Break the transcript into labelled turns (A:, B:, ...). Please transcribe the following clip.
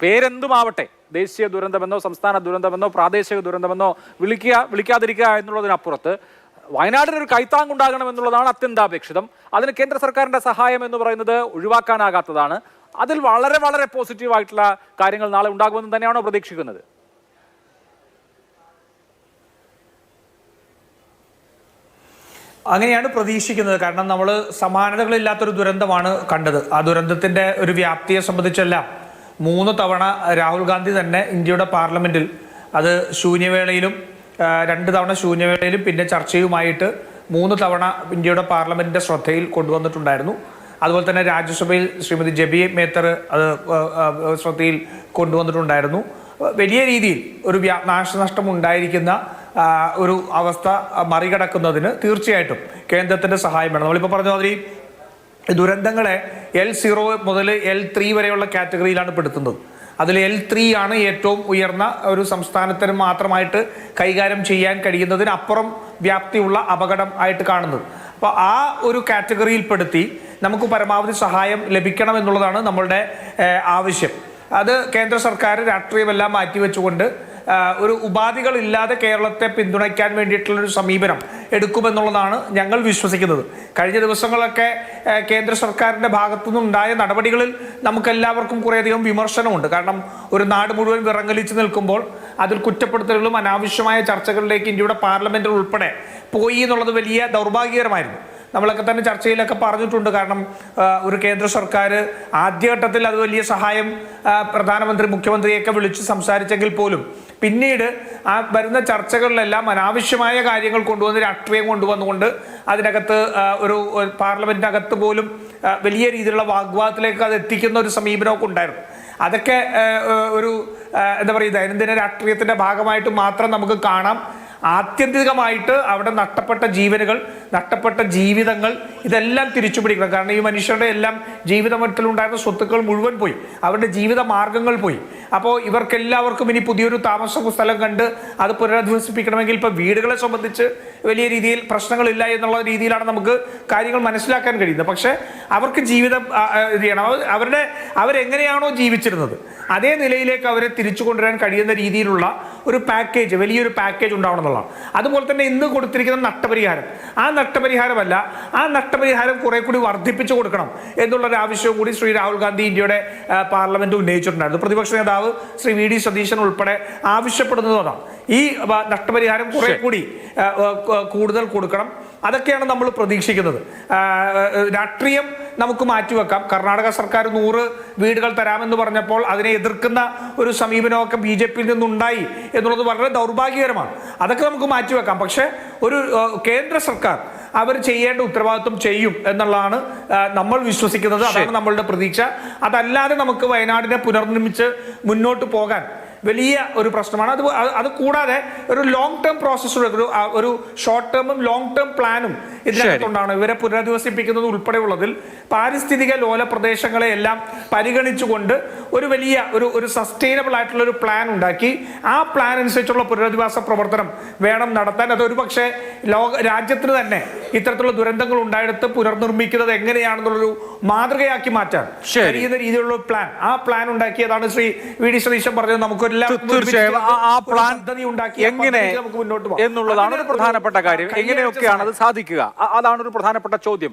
A: പേരെന്തുമാവട്ടെ? ദേശീയ ദുരന്തമെന്നോ സംസ്ഥാന ദുരന്തമെന്നോ പ്രാദേശിക ദുരന്തമെന്നോ വിളിക്കുക വിളിക്കാതിരിക്കുക എന്നുള്ളതിനപ്പുറത്ത് വയനാടിനൊരു കൈത്താങ്ങുണ്ടാകണം എന്നുള്ളതാണ് അത്യന്താപേക്ഷിതം. അതിന് കേന്ദ്ര സർക്കാരിന്റെ സഹായം എന്ന് പറയുന്നത് ഒഴിവാക്കാനാകാത്തതാണ്. അതിൽ വളരെ വളരെ പോസിറ്റീവായിട്ടുള്ള കാര്യങ്ങൾ നാളെ ഉണ്ടാകുമെന്ന് തന്നെയാണോ പ്രതീക്ഷിക്കുന്നത്?
B: അങ്ങനെയാണ് പ്രതീക്ഷിക്കുന്നത്. കാരണം നമ്മൾ സമാനതകളില്ലാത്തൊരു ദുരന്തമാണ് കണ്ടത്. ആ ദുരന്തത്തിന്റെ ഒരു വ്യാപ്തിയെ സംബന്ധിച്ചെല്ലാം മൂന്ന് തവണ രാഹുൽ ഗാന്ധി തന്നെ ഇന്ത്യയുടെ പാർലമെന്റിൽ അത് ശൂന്യവേളയിലും രണ്ട് തവണ ശൂന്യവേളയിലും പിന്നെ ചർച്ചയുമായിട്ട് മൂന്ന് തവണ ഇന്ത്യയുടെ പാർലമെന്റിന്റെ ശ്രദ്ധയിൽ കൊണ്ടുവന്നിട്ടുണ്ടായിരുന്നു. അതുപോലെ തന്നെ രാജ്യസഭയിൽ ശ്രീമതി ജബി മേത്തർ അത് ശ്രദ്ധയിൽ കൊണ്ടുവന്നിട്ടുണ്ടായിരുന്നു. വലിയ രീതിയിൽ ഒരു നാശനഷ്ടം ഉണ്ടായിരിക്കുന്ന ഒരു അവസ്ഥ മറികടക്കുന്നതിന് തീർച്ചയായിട്ടും കേന്ദ്രത്തിന്റെ സഹായം വേണം. നമ്മളിപ്പോൾ പറഞ്ഞ മാതിരി ദുരന്തങ്ങളെ എൽ സീറോ മുതൽ എൽ ത്രീ വരെയുള്ള കാറ്റഗറിയിലാണ് പെടുത്തുന്നത്. അതിൽ എൽ ത്രീ ആണ് ഏറ്റവും ഉയർന്ന ഒരു സംസ്ഥാനത്തിന് മാത്രമായിട്ട് കൈകാര്യം ചെയ്യാൻ കഴിയുന്നതിന് അപ്പുറം വ്യാപ്തിയുള്ള അപകടം ആയിട്ട് കാണുന്നത്. അപ്പോൾ ആ ഒരു കാറ്റഗറിയിൽപ്പെടുത്തി നമുക്ക് പരമാവധി സഹായം ലഭിക്കണം എന്നുള്ളതാണ് നമ്മളുടെ ആവശ്യം. അത് കേന്ദ്ര സർക്കാർ രാഷ്ട്രീയമെല്ലാം മാറ്റിവെച്ചുകൊണ്ട് ഒരു ഉപാധികളില്ലാതെ കേരളത്തെ പിന്തുണയ്ക്കാൻ വേണ്ടിയിട്ടുള്ളൊരു സമീപനം എടുക്കുമെന്നുള്ളതാണ് ഞങ്ങൾ വിശ്വസിക്കുന്നത്. കഴിഞ്ഞ ദിവസങ്ങളൊക്കെ കേന്ദ്ര സർക്കാരിന്റെ ഭാഗത്തുനിന്നുണ്ടായ നടപടികളിൽ നമുക്കെല്ലാവർക്കും കുറേയധികം വിമർശനമുണ്ട്. കാരണം ഒരു നാട് മുഴുവൻ വിറങ്ങലിച്ച് നിൽക്കുമ്പോൾ അതിൽ കുറ്റപ്പെടുത്തലുകളും അനാവശ്യമായ ചർച്ചകളിലേക്ക് ഇന്ത്യയുടെ പാർലമെന്റിൽ ഉൾപ്പെടെ പോയി എന്നുള്ളത് വലിയ ദൗർഭാഗ്യകരമായിരുന്നു. നമ്മളൊക്കെ തന്നെ ചർച്ചയിലൊക്കെ പറഞ്ഞിട്ടുണ്ട്. കാരണം ഒരു കേന്ദ്ര സർക്കാർ ആദ്യഘട്ടത്തിൽ അത് വലിയ സഹായം പ്രധാനമന്ത്രി മുഖ്യമന്ത്രിയൊക്കെ വിളിച്ച് സംസാരിച്ചെങ്കിൽ പോലും പിന്നീട് ആ വരുന്ന ചർച്ചകളിലെല്ലാം അനാവശ്യമായ കാര്യങ്ങൾ കൊണ്ടുവന്ന് രാഷ്ട്രീയം കൊണ്ടുവന്നുകൊണ്ട് അതിനകത്ത് ഒരു പാർലമെന്റിനകത്ത് പോലും വലിയ രീതിയിലുള്ള വാഗ്വാദത്തിലേക്ക് അത് എത്തിക്കുന്ന ഒരു സമീപനമൊക്കെ ഉണ്ടായിരുന്നു. അതൊക്കെ ഒരു എന്താ പറയുക ദൈനംദിന രാഷ്ട്രീയത്തിന്റെ ഭാഗമായിട്ട് മാത്രം നമുക്ക് കാണാം. ആത്യന്തികമായിട്ട് അവിടെ നഷ്ടപ്പെട്ട ജീവനുകൾ നഷ്ടപ്പെട്ട ജീവിതങ്ങൾ ഇതെല്ലാം തിരിച്ചു പിടിക്കണം. കാരണം ഈ മനുഷ്യരുടെ എല്ലാം ജീവിതമറ്റിലുണ്ടായിരുന്ന സ്വത്തുക്കൾ മുഴുവൻ പോയി. അവരുടെ ജീവിത മാർഗങ്ങൾ പോയി. അപ്പോൾ ഇവർക്കെല്ലാവർക്കും ഇനി പുതിയൊരു താമസ സ്ഥലം കണ്ട് അത് പുനരധിവസിപ്പിക്കണമെങ്കിൽ ഇപ്പോൾ വീടുകളെ സംബന്ധിച്ച് വലിയ രീതിയിൽ പ്രശ്നങ്ങളില്ല എന്നുള്ള രീതിയിലാണ് നമുക്ക് കാര്യങ്ങൾ മനസ്സിലാക്കാൻ കഴിയുന്നത്. പക്ഷേ അവർക്ക് ജീവിതം ചെയ്യണം. അവരുടെ അവരെങ്ങനെയാണോ ജീവിച്ചിരുന്നത്? അതേ നിലയിലേക്ക് അവരെ തിരിച്ചു കൊണ്ടുവരാൻ കഴിയുന്ന രീതിയിലുള്ള ഒരു പാക്കേജ് വലിയൊരു പാക്കേജ് ഉണ്ടാവണം. എന്നുള്ളതാണ്. അതുപോലെ തന്നെ ഇന്ന് കൊടുത്തിരിക്കുന്ന നഷ്ടപരിഹാരം. ആ നഷ്ടപരിഹാരമല്ല ആ നഷ്ടപരിഹാരം കുറെ കൂടി വർദ്ധിപ്പിച്ചു കൊടുക്കണം എന്നുള്ള ഒരു ആവശ്യവും കൂടി ശ്രീ രാഹുൽ ഗാന്ധി ഇന്ത്യയുടെ പാർലമെന്റ് ഉന്നയിച്ചിട്ടുണ്ടായിരുന്നു. പ്രതിപക്ഷ നേതാവ് ശ്രീ വി ഡി സതീശൻ ഉൾപ്പെടെ ആവശ്യപ്പെടുന്നത് അതാണ് ഈ നഷ്ടപരിഹാരം കുറെ കൂടി കൂടുതൽ കൊടുക്കണം. അതൊക്കെയാണ് നമ്മൾ പ്രതീക്ഷിക്കുന്നത്. രാഷ്ട്രീയം നമുക്ക് മാറ്റിവെക്കാം കർണാടക സർക്കാർ നൂറ് വീടുകൾ തരാമെന്ന് പറഞ്ഞപ്പോൾ അതിനെ എതിർക്കുന്ന ഒരു സമീപനമൊക്കെ ബി ജെ പിയിൽ നിന്നുണ്ടായി എന്നുള്ളത് വളരെ ദൗർഭാഗ്യകരമാണ്. അതൊക്കെ നമുക്ക് മാറ്റിവെക്കാം പക്ഷേ ഒരു കേന്ദ്ര സർക്കാർ അവർ ചെയ്യേണ്ട ഉത്തരവാദിത്വം ചെയ്യും എന്നുള്ളതാണ് നമ്മൾ വിശ്വസിക്കുന്നത്. അതാണ് നമ്മളുടെ പ്രതീക്ഷ. അതല്ലാതെ നമുക്ക് വയനാടിനെ പുനർനിർമ്മിച്ച് മുന്നോട്ട് പോകാൻ വലിയ ഒരു പ്രശ്നമാണ്. അത് അത് കൂടാതെ ഒരു ലോങ് ടേം പ്രോസസ് ഒരു ഒരു ഷോർട്ട് ടേമും ലോങ് ടേം പ്ലാനും ഇതിനകത്തുണ്ടാണ് ഇവരെ പുനരധിവസിപ്പിക്കുന്നത് ഉൾപ്പെടെയുള്ളതിൽ പാരിസ്ഥിതിക ലോല പ്രദേശങ്ങളെ എല്ലാം പരിഗണിച്ചുകൊണ്ട് ഒരു വലിയ ഒരു ഒരു സസ്റ്റൈനബിൾ ആയിട്ടുള്ള ഒരു പ്ലാൻ ഉണ്ടാക്കി. ആ പ്ലാൻ അനുസരിച്ചുള്ള പുനരധിവാസ പ്രവർത്തനം വേണം നടത്താൻ. അത് ഒരു പക്ഷേ ലോക രാജ്യത്തിന് തന്നെ ഇത്തരത്തിലുള്ള ദുരന്തങ്ങൾ ഉണ്ടായിടത്ത് പുനർനിർമ്മിക്കുന്നത് എങ്ങനെയാണെന്നുള്ളൊരു മാതൃകയാക്കി മാറ്റാൻ. കഴിയുന്ന രീതിയിലുള്ള പ്ലാൻ ആ പ്ലാൻ ഉണ്ടാക്കിയതാണ് ശ്രീ വി ഡി സതീശൻ പറഞ്ഞത്. നമുക്കെല്ലാം
A: തീർച്ചയായും. ആ- പ്ലാൻ എങ്ങനെ
B: നമുക്ക് മുന്നോട്ട്.
A: എന്നുള്ളതാണ് ഒരു പ്രധാനപ്പെട്ട കാര്യം. എങ്ങനെയൊക്കെയാണ് അത് സാധിക്കുക? അതാണ് ഒരു പ്രധാനപ്പെട്ട ചോദ്യം.